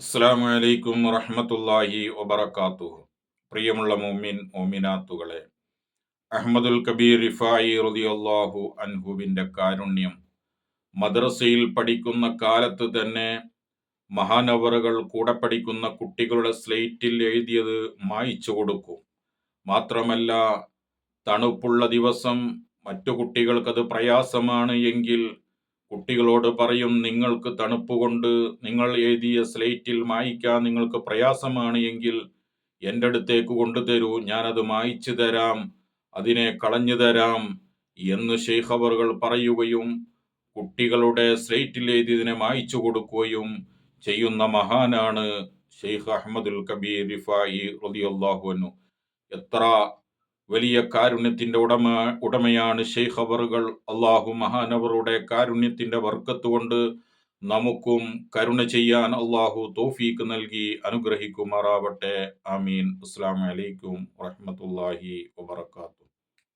അസ്സാം വലൈക്കും വറഹമത്തല്ലാഹി വബർക്കാത്തു പ്രിയമുള്ള മോമിൻ മോമിനാത്തുകളെ അഹമ്മദുൽ കബീർ റിഫായി റളിയല്ലാഹു അൻഹുവിന്റെ കാരുണ്യം മദ്രസയിൽ പഠിക്കുന്ന കാലത്ത് തന്നെ മഹാനവറുകൾ കൂടെ പഠിക്കുന്ന കുട്ടികളുടെ സ്ലേറ്റിൽ എഴുതിയത് മായിച്ചു കൊടുക്കും. മാത്രമല്ല തണുപ്പുള്ള ദിവസം മറ്റു കുട്ടികൾക്കത് പ്രയാസമാണ് എങ്കിൽ കുട്ടികളോട് പറയും നിങ്ങൾക്ക് തണുപ്പ് കൊണ്ട് നിങ്ങൾ എഴുതിയ സ്ലേറ്റിൽ മായ്ക്കാൻ നിങ്ങൾക്ക് പ്രയാസമാണ് എങ്കിൽ എന്റെ അടുത്തേക്ക് കൊണ്ടുതരൂ ഞാനത് മായ്ച്ചു തരാം അതിനെ കളഞ്ഞു തരാം എന്ന് ഷെയ്ഖബറുകൾ പറയുകയും കുട്ടികളുടെ സ്ലേറ്റിൽ എഴുതി ഇതിനെ മായ്ച്ചു കൊടുക്കുകയും ചെയ്യുന്ന മഹാനാണ് ഷെയ്ഖ് അഹമ്മദുൽ കബീർ റിഫായി റലിയല്ലാഹുനു എത്ര വലിയ കാരുണ്യത്തിന്റെ ഉടമ ഉടമയാണ് ഷെയ്ഖ് അവറുകൾ അള്ളാഹു മഹാനവറുടെ കാരുണ്യത്തിന്റെ വർക്കത്ത് കൊണ്ട് നമുക്കും കരുണ ചെയ്യാൻ അള്ളാഹു തോഫീക്ക് നൽകി അനുഗ്രഹിക്കുമാറാവട്ടെ. ആമീൻ. അസ്സാം വലൈക്കും വറഹമത്തല്ലാഹി വബർക്കാത്തു